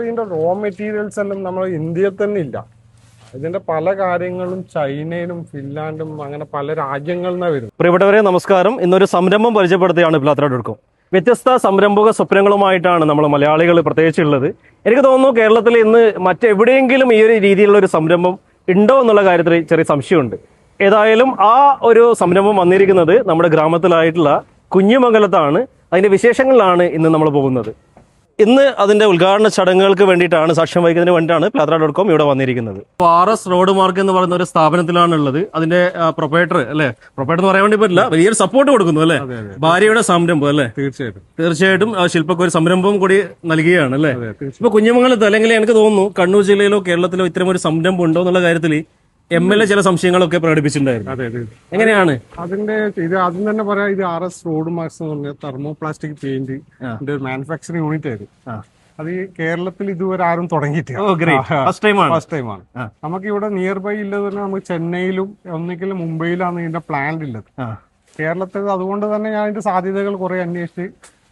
ഇതിന്റെ raw materials എല്ലാം നമ്മൾ ഇന്ത്യയിൽ തന്നെ ഇല്ല. ഇതിന്റെ പല കാര്യങ്ങളും ചൈനയിലും ഫിൻലാൻഡും അങ്ങനെ പല രാജ്യങ്ങളിൽ നിന്നാണ് വരുന്നത്. പ്രിയപ്പെട്ടവരെ നമസ്കാരം. ഇന്നൊരു സംരംഭം പരിചയപ്പെടുത്തുകയാണ് പ്ലാത്ര ഡോട്ട് കോം വ്യത്യസ്ത സംരംഭക സ്വപ്നങ്ങളുമായിട്ടാണ് നമ്മൾ മലയാളികൾ പ്രത്യേകിച്ച് ഉള്ളത് എനിക്ക് തോന്നുന്നു കേരളത്തിൽ ഇന്ന് മറ്റെവിടെയെങ്കിലും ഈ ഒരു രീതിയിലുള്ള ഒരു സംരംഭം ഉണ്ടോ എന്നുള്ള കാര്യത്തിൽ ചെറിയ സംശയമുണ്ട്. ഏതായാലും ആ ഒരു സംരംഭം വന്നിരിക്കുന്നത് നമ്മുടെ ഗ്രാമത്തിലായിട്ടുള്ള കുഞ്ഞുമംഗലത്താണ്. അതിന്റെ വിശേഷങ്ങളിലാണ് ഇന്ന് നമ്മൾ പോകുന്നത്. ഇന്ന് അതിന്റെ ഉദ്ഘാടന ചടങ്ങുകൾക്ക് വേണ്ടിയിട്ടാണ് സാക്ഷ്യം വഹിക്കുന്നതിന് വേണ്ടിയിട്ടാണ് പ്ലാത്ര ഡോട്ട് കോം ഇവിടെ വന്നിരിക്കുന്നത്. ആർ എസ് റോഡ് മാർക്ക് എന്ന് പറയുന്ന ഒരു സ്ഥാപനത്തിലാണ് ഉള്ളത് അതിന്റെ പ്രൊപ്പറേറ്റർ അല്ലെ? പ്രൊപ്പറേറ്റർ എന്ന് പറയാൻ വേണ്ടി പറ്റില്ല. വലിയൊരു സപ്പോർട്ട് കൊടുക്കുന്നു അല്ലെ? ഭാര്യയുടെ സംരംഭം അല്ലെ? തീർച്ചയായിട്ടും. തീർച്ചയായിട്ടും ആ ശില്പക്ക് ഒരു സംരംഭം കൂടി നൽകുകയാണ് അല്ലെ? ഇപ്പൊ കുഞ്ഞുമംഗലത്ത് അല്ലെങ്കിൽ എനിക്ക് തോന്നുന്നു കണ്ണൂർ ജില്ലയിലോ കേരളത്തിലോ ഇത്തരം ഒരു സംരംഭം ഉണ്ടോ എന്നുള്ള കാര്യത്തിൽ എം എൽ എ ചില സംശയങ്ങളൊക്കെ പ്രകടിപ്പിച്ചിട്ടുണ്ടായിരുന്നു. അതെ അതെ. എങ്ങനെയാണ്? അതിന്റെ ഇത് ആദ്യം തന്നെ പറയാം ഇത് ആർ എസ് റോഡ് മാർക്സ് എന്ന് പറഞ്ഞ തെർമോ പ്ലാസ്റ്റിക് പെയിന്റ്. ഒരു മാനുഫാക്ചറിങ് യൂണിറ്റ് ആയിരുന്നു. അത് ഈ കേരളത്തിൽ ഇതുവരെ ആരും തുടങ്ങിയിട്ടില്ല. ഫസ്റ്റ് ടൈം ആണ്. ഫസ്റ്റ് ടൈമാണ് നമുക്ക് ഇവിടെ നിയർ ബൈ ഉള്ളത് തന്നെ നമുക്ക് ചെന്നൈയിലും ഒന്നെങ്കിൽ മുംബൈയിലാണ് ഇതിന്റെ പ്ലാന്റ് ഉള്ളത്. കേരളത്തിൽ അതുകൊണ്ട് തന്നെ ഞാൻ ഇതിന്റെ സാധ്യതകൾ കുറെ അന്വേഷിച്ച്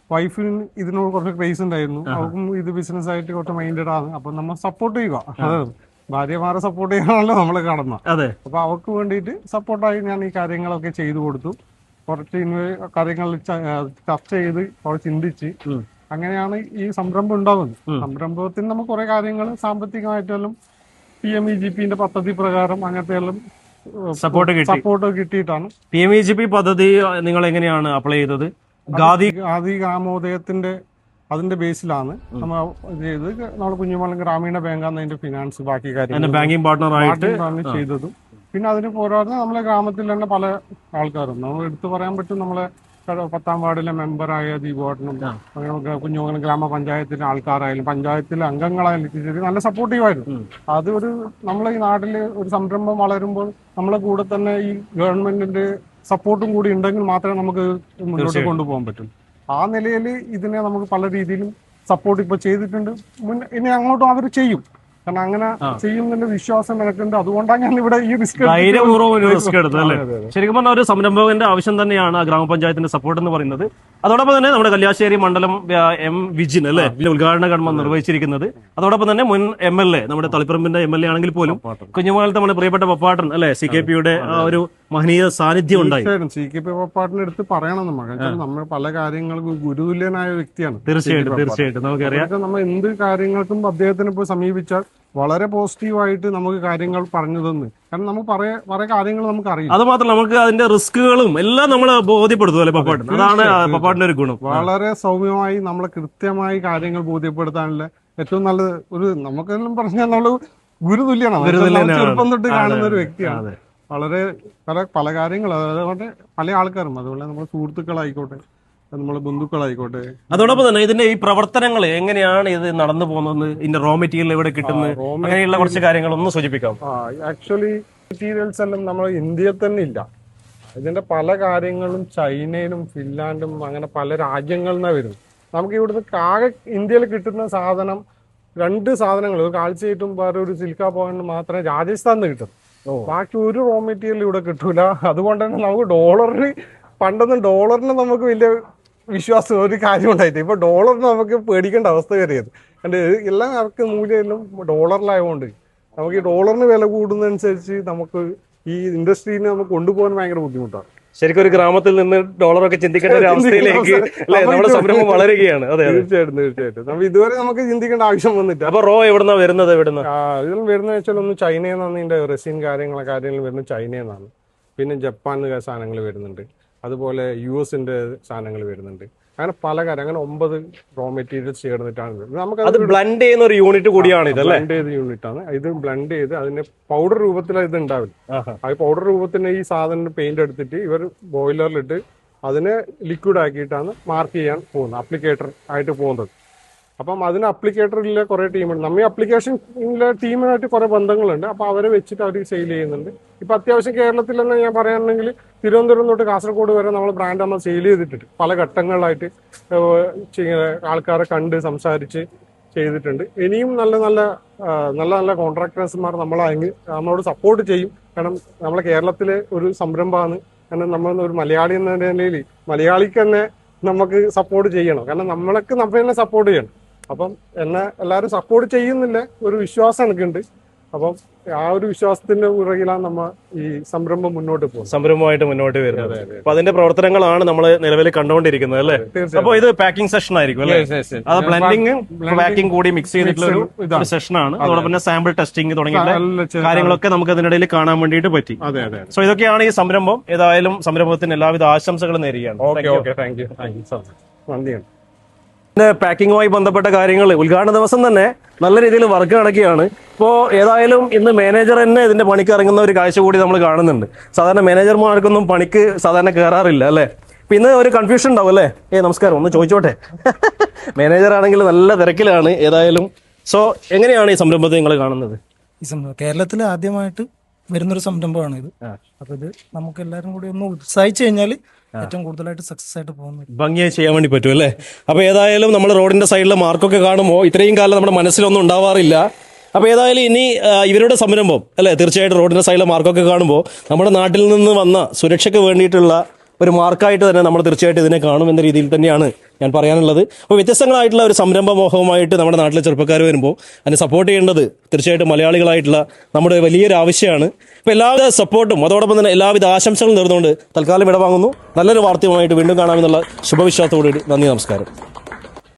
വൈഫിന് ഇതിനോട് കുറച്ച് ക്രേസ് ഉണ്ടായിരുന്നു. അവർക്കും ഇത് ബിസിനസ് ആയിട്ട് കുറച്ച് മൈൻഡഡ് ആണ്. അപ്പൊ നമ്മൾ സപ്പോർട്ട് ചെയ്യുക. അതെ. ഭാര്യമാരെ സപ്പോർട്ട് ചെയ്യാനാണല്ലോ നമ്മൾ കാണുന്നത്. അതെ. അപ്പൊ അവർക്ക് വേണ്ടിയിട്ട് സപ്പോർട്ടായി ഞാൻ ഈ കാര്യങ്ങളൊക്കെ ചെയ്തു കൊടുത്തു. കുറച്ച് കാര്യങ്ങൾ ചർച്ച ചെയ്ത് കുറച്ച് ചിന്തിച്ച് അങ്ങനെയാണ് ഈ സംരംഭം ഉണ്ടാകുന്നത് സംരംഭത്തിൽ സംരംഭത്തിന് നമുക്ക് കുറെ കാര്യങ്ങൾ സാമ്പത്തികമായിട്ടും പി എം ഇ ജി പിന്റെ പദ്ധതി പ്രകാരം അങ്ങനത്തെ എല്ലാം support support കിട്ടിയിട്ടാണ്. P M E G P പദ്ധതി നിങ്ങൾ എങ്ങനെയാണ് അപ്ലൈ ചെയ്തത്? ഗാദി ഗാന്ധി ഗ്രാമോദയത്തിന്റെ അതിന്റെ ബേസിലാണ് നമ്മൾ ഇത് ചെയ്ത് നമ്മുടെ കുഞ്ഞുമലം ഗ്രാമീണ ബാങ്കാണ് അതിന്റെ ഫിനാൻസ് ബാക്കി കാര്യങ്ങൾ. ബാങ്കിങ് പാർട്ണർ ആയിട്ട് ചെയ്തത്. പിന്നെ അതിന് പോരാതെ നമ്മളെ ഗ്രാമത്തിൽ തന്നെ പല ആൾക്കാരും നമ്മൾ എടുത്തു പറയാൻ പറ്റും നമ്മളെ പത്താം വാർഡിലെ മെമ്പറായ ദീപോട്ടനും അങ്ങനെ കുഞ്ഞുമംഗലം ഗ്രാമപഞ്ചായത്തിലെ ആൾക്കാരായാലും പഞ്ചായത്തിലെ അംഗങ്ങളായാലും ശരി നല്ല സപ്പോർട്ടീവായിരുന്നു. അത് ഒരു നമ്മളെ ഈ നാട്ടിൽ ഒരു സംരംഭം വളരുമ്പോൾ നമ്മളെ കൂടെ തന്നെ ഈ ഗവൺമെന്റിന്റെ സപ്പോർട്ടും കൂടി ഉണ്ടെങ്കിൽ മാത്രമേ നമുക്ക് മുന്നോട്ട് കൊണ്ടുപോകാൻ പറ്റും. ആ നിലയിൽ ഇതിനെ നമുക്ക് പല രീതിയിലും സപ്പോർട്ട് ഇപ്പൊ ചെയ്തിട്ടുണ്ട്. ഇനി അങ്ങോട്ടും അവർ ചെയ്യും. കാരണം അങ്ങനെ ചെയ്യും ചെയ്യുന്നതിന്റെ വിശ്വാസം എനിക്കുണ്ട് അതുകൊണ്ടാണ് ഞാൻ ഇവിടെ ഈ റിസ്ക് ധൈര്യപൂർവം റിസ്ക് എടുത്തത് അല്ലേ? ശരിക്കും പറഞ്ഞ ഒരു സംരംഭകന്റെ ആവശ്യം തന്നെയാണ് ആ ഗ്രാമപഞ്ചായത്തിന്റെ സപ്പോർട്ട് എന്ന് പറയുന്നത്. അതോടൊപ്പം തന്നെ നമ്മുടെ കല്യാശ്ശേരി മണ്ഡലം എം വിജിൻ അല്ലേ? ഉദ്ഘാടന കർമ്മം നിർവഹിച്ചിരിക്കുന്നത്. അതോടൊപ്പം തന്നെ മുൻ എം എൽ എ നമ്മുടെ തളിപ്പറമ്പിന്റെ എം എൽ എ ആണെങ്കിൽ പോലും കുഞ്ഞുമംഗലത്തെ നമ്മുടെ പ്രിയപ്പെട്ട പപ്പാട്ടൻ അല്ലെ? സി കെ പിയുടെ ആ ഒരു മഹനീയ സാന്നിധ്യം ഉണ്ടായി. സി കെ പി പപ്പാട്ടിന്റെ അടുത്ത് പറയണം നമ്മൾ നമ്മൾ പല കാര്യങ്ങൾക്കും ഗുരുതുല്യനായ വ്യക്തിയാണ് തീർച്ചയായിട്ടും തീർച്ചയായിട്ടും. നമുക്കറിയാം. നമ്മൾ എന്ത് കാര്യങ്ങൾക്കും അദ്ദേഹത്തിനെ പോയി സമീപിച്ചാൽ വളരെ പോസിറ്റീവായിട്ട് നമുക്ക് കാര്യങ്ങൾ പറഞ്ഞു തന്ന് കാരണം നമുക്ക് പറയ കുറെ കാര്യങ്ങൾ നമുക്ക് അറിയാം അത് മാത്രമല്ല നമുക്ക് അതിന്റെ റിസ്കുകളും എല്ലാം നമ്മൾ ബോധ്യപ്പെടുത്തും പപ്പാട്ടൻ? അതാണ് പപ്പാട്ടിന്റെ ഒരു ഗുണം. വളരെ സൗമ്യമായി നമ്മളെ കൃത്യമായി കാര്യങ്ങൾ ബോധ്യപ്പെടുത്താനുള്ള ഏറ്റവും നല്ലത് ഒരു നമുക്കെല്ലാം പറഞ്ഞാൽ നമ്മൾ. നമ്മൾ ചെറുപ്പം തൊട്ട് കാണുന്ന ഒരു വ്യക്തിയാണ്. വളരെ പല പല കാര്യങ്ങൾ അതുകൊണ്ട് പല ആൾക്കാരും അതുപോലെ നമ്മുടെ സുഹൃത്തുക്കളായിക്കോട്ടെ നമ്മളെ ബന്ധുക്കളായിക്കോട്ടെ. അതോടൊപ്പം തന്നെ ഇതിന്റെ ഈ പ്രവർത്തനങ്ങൾ എങ്ങനെയാണ് ഇത് നടന്നു പോകുന്നത്? ഇതിന്റെ റോ മെറ്റീരിയൽ എവിടെ കിട്ടുന്നത് അങ്ങനെയുള്ള കുറച്ച് കാര്യങ്ങൾ ഒന്ന് സൂചിപ്പിക്കാം ആക്ച്വലി മെറ്റീരിയൽസ് എല്ലാം നമ്മൾ ഇന്ത്യയിൽ തന്നെ ഇല്ല. ഇതിന്റെ പല കാര്യങ്ങളും ചൈനയിലും ഫിൻലാൻഡും അങ്ങനെ പല രാജ്യങ്ങളിൽ നിന്നാണ് വരുന്നത്. നമുക്ക് ഇവിടുന്ന് ആകെ ഇന്ത്യയിൽ കിട്ടുന്ന സാധനം രണ്ട് സാധനങ്ങൾ. ഒരു കാഴ്ചയായിട്ടും വേറെ ഒരു സിൽക്ക പോയിന്റ് മാത്രമേ രാജസ്ഥാനിൽ നിന്ന് കിട്ടും ബാക്കി ഒരു റോ മെറ്റീരിയൽ ഇവിടെ കിട്ടൂല. അതുകൊണ്ട് തന്നെ നമുക്ക് ഡോളറിന് പണ്ടൊന്നും ഡോളറിന് നമുക്ക് വലിയ വിശ്വാസം ഒരു കാര്യം ഉണ്ടായിട്ട് ഇപ്പൊ ഡോളർ നമുക്ക് പേടിക്കേണ്ട അവസ്ഥ കയറിയത് കണ്ട് എല്ലാം അവർക്ക് മൂല്യം ഡോളറിലായതുകൊണ്ട് നമുക്ക് ഈ ഡോളറിന് വില കൂടുന്നതനുസരിച്ച് നമുക്ക് ഈ ഇൻഡസ്ട്രീനെ നമുക്ക് കൊണ്ടുപോകാൻ ഭയങ്കര ബുദ്ധിമുട്ടാണ്. ശരിക്കും ഒരു ഗ്രാമത്തിൽ നിന്ന് ഡോളറൊക്കെ ചിന്തിക്കേണ്ട ഒരു അവസ്ഥയിലേക്ക് അല്ലെ നമ്മുടെ സംരംഭം വളരുകയാണ്. അതെ തീർച്ചയായിട്ടും തീർച്ചയായിട്ടും. നമ്മൾ ഇതുവരെ നമുക്ക് ചിന്തിക്കേണ്ട ആവശ്യം വന്നിട്ട് അപ്പൊ റോ എവിടുന്നാ വരുന്നത് എവിടുന്ന? ഇതിൽ വരുന്ന വെച്ചാൽ ഒന്ന് ചൈനയിൽ നിന്നാണ് ഇതിന്റെ റെസിൻ കാര്യങ്ങളെ കാര്യങ്ങൾ വരുന്നത് ചൈനയിൽ നിന്നാണ്. പിന്നെ ജപ്പാൻ സാധനങ്ങൾ വരുന്നുണ്ട്. അതുപോലെ യു എസിന്റെ സാധനങ്ങൾ വരുന്നുണ്ട്. അങ്ങനെ പല കാര്യം അങ്ങനെ ഒമ്പത് റോ മെറ്റീരിയൽസ് ചേർന്നിട്ടാണ് നമുക്ക് അത് ബ്ലൻഡ് ചെയ്യുന്ന ഒരു യൂണിറ്റ് കൂടിയാണ് ഇത് ബ്ലണ്ട് ചെയ്ത യൂണിറ്റ് ആണ്. ഇത് ബ്ലൻഡ് ചെയ്ത് അതിന്റെ പൗഡർ രൂപത്തിൽ ഇത് ഉണ്ടാവില്ല ആ പൗഡർ രൂപത്തിന് ഈ സാധനം പെയിന്റ് എടുത്തിട്ട് ഇവർ ബോയിലറിലിട്ട് അതിനെ ലിക്വിഡ് ആക്കിയിട്ടാണ് മാർക്ക് ചെയ്യാൻ പോകുന്നത് അപ്ലിക്കേറ്റർ ആയിട്ട് പോകുന്നത്. അപ്പം അതിന് അപ്ലിക്കേറ്ററിലെ കുറെ ടീമുണ്ട് നമ്മ ഈ അപ്ലിക്കേഷനിലെ ടീമിനായിട്ട് കുറെ ബന്ധങ്ങളുണ്ട്. അപ്പൊ അവരെ വെച്ചിട്ട് അവർ സെയിൽ ചെയ്യുന്നുണ്ട്. ഇപ്പൊ അത്യാവശ്യം കേരളത്തിൽ തന്നെ ഞാൻ പറയുകയാണെങ്കിൽ തിരുവനന്തപുരം തൊട്ട് കാസർഗോഡ് വരെ നമ്മൾ ബ്രാൻഡ് നമ്മൾ സെയിൽ ചെയ്തിട്ടുണ്ട് പല ഘട്ടങ്ങളിലായിട്ട് ആൾക്കാരെ കണ്ട് സംസാരിച്ച് ചെയ്തിട്ടുണ്ട്. ഇനിയും നല്ല നല്ല നല്ല നല്ല കോൺട്രാക്ടേഴ്സുമാർ നമ്മളെ നമ്മളോട് സപ്പോർട്ട് ചെയ്യും. കാരണം നമ്മളെ കേരളത്തിലെ ഒരു സംരംഭമാണ്. കാരണം നമ്മൾ ഒരു മലയാളി എന്ന നിലയിൽ മലയാളിക്ക് തന്നെ നമുക്ക് സപ്പോർട്ട് ചെയ്യണം. കാരണം നമ്മളൊക്കെ തന്നെ സപ്പോർട്ട് ചെയ്യണം. അപ്പം എന്നെ എല്ലാവരും സപ്പോർട്ട് ചെയ്യുന്നില്ല. ഒരു വിശ്വാസം എനിക്കുണ്ട്. അപ്പം ആ ഒരു വിശ്വാസത്തിന്റെ പുറകിലാണ് നമ്മൾ ഈ സംരംഭം മുന്നോട്ട് പോകുന്നത്. സംരംഭമായിട്ട് മുന്നോട്ട് വരുന്നത്. അപ്പൊ അതിന്റെ പ്രവർത്തനങ്ങളാണ് നമ്മൾ നിലവിൽ കണ്ടുകൊണ്ടിരിക്കുന്നത് അല്ലേ? അപ്പൊ ഇത് പാക്കിംഗ് സെഷൻ ആയിരിക്കും അല്ലേ? അത് ബ്ലെൻഡിങ് പാക്കിംഗ് കൂടി മിക്സ് ചെയ്തിട്ടുള്ള ഒരു- സെഷൻ ആണ്. സെഷനാണ് അതോടൊപ്പം തന്നെ സാമ്പിൾ ടെസ്റ്റിംഗ് തുടങ്ങിയ കാര്യങ്ങളൊക്കെ നമുക്ക് അതിനിടയിൽ കാണാൻ വേണ്ടിയിട്ട് പറ്റി. അതെ അതെ സോ ഇതൊക്കെയാണ് ഈ സംരംഭം. ഏതായാലും സംരംഭത്തിന് എല്ലാവിധ ആശംസകളും നേരുകയാണ്. Okay okay thank you thank you so much നന്ദിയുണ്ട്. പാക്കിങ്ങുമായി ബന്ധപ്പെട്ട കാര്യങ്ങൾ ഉദ്ഘാടന ദിവസം തന്നെ നല്ല രീതിയിൽ വർക്ക് നടക്കുകയാണ്. ഇപ്പോൾ ഏതായാലും ഇന്ന് മാനേജർ തന്നെ ഇതിന്റെ പണിക്ക് ഇറങ്ങുന്ന ഒരു കാഴ്ച കൂടി നമ്മൾ കാണുന്നുണ്ട്. സാധാരണ മാനേജർമാർക്കൊന്നും പണിക്ക് സാധാരണ കയറാറില്ല അല്ലേ? പിന്നെ ഒരു കൺഫ്യൂഷൻ ഉണ്ടാവും അല്ലേ? ഏ നമസ്കാരം ഒന്ന് ചോദിച്ചോട്ടെ? മാനേജർ ആണെങ്കിൽ നല്ല തിരക്കിലാണ് ഏതായാലും. സോ എങ്ങനെയാണ് ഈ സംരംഭത്തെ നിങ്ങൾ കാണുന്നത്? ഈ കേരളത്തിൽ ആദ്യമായിട്ട് വരുന്നൊരു സംരംഭമാണ് ഇത്. അപ്പൊ ഇത് നമുക്ക് എല്ലാവരും കൂടി ഒന്ന് ഉത്സാഹിച്ചു കഴിഞ്ഞാൽ ഏറ്റവും കൂടുതലായിട്ട് സക്സസ് ആയിട്ട് പോകുന്നത് ഭംഗിയായി ചെയ്യാൻ വേണ്ടി പറ്റും അല്ലേ? അപ്പൊ ഏതായാലും നമ്മൾ റോഡിന്റെ സൈഡിലെ മാർക്കൊക്കെ കാണുമ്പോൾ ഇത്രയും കാലം നമ്മുടെ മനസ്സിലൊന്നും ഉണ്ടാവാറില്ല. അപ്പോൾ ഏതായാലും ഇനി ഇവരുടെ സംരംഭം അല്ലേ? തീർച്ചയായിട്ടും റോഡിന്റെ സൈഡിലെ മാർക്കൊക്കെ കാണുമ്പോൾ നമ്മുടെ നാട്ടിൽ നിന്ന് വന്ന സുരക്ഷയ്ക്ക് വേണ്ടിയിട്ടുള്ള ഒരു മാർക്കായിട്ട് തന്നെ നമ്മൾ തീർച്ചയായിട്ടും ഇതിനെ കാണും എന്ന രീതിയിൽ തന്നെയാണ് ഞാൻ പറയാനുള്ളത്. അപ്പോൾ വ്യത്യസ്തങ്ങളായിട്ടുള്ള ഒരു സംരംഭ മോഹവുമായിട്ട് നമ്മുടെ നാട്ടിലെ ചെറുപ്പക്കാർ വരുമ്പോൾ അതിനെ സപ്പോർട്ട് ചെയ്യേണ്ടത് തീർച്ചയായിട്ടും മലയാളികളായിട്ടുള്ള നമ്മുടെ വലിയൊരു ആവശ്യമാണ്. അപ്പോൾ എല്ലാവിധ സപ്പോർട്ടും അതോടൊപ്പം തന്നെ എല്ലാവിധ ആശംസകളും നേർന്നുകൊണ്ട് തൽക്കാലം ഇടവാങ്ങുന്നു. നല്ലൊരു വാർത്തയുമായിട്ട് വീണ്ടും കാണാമെന്നുള്ള ശുഭവിശ്വാസത്തോടുകൂടി നന്ദി നമസ്കാരം.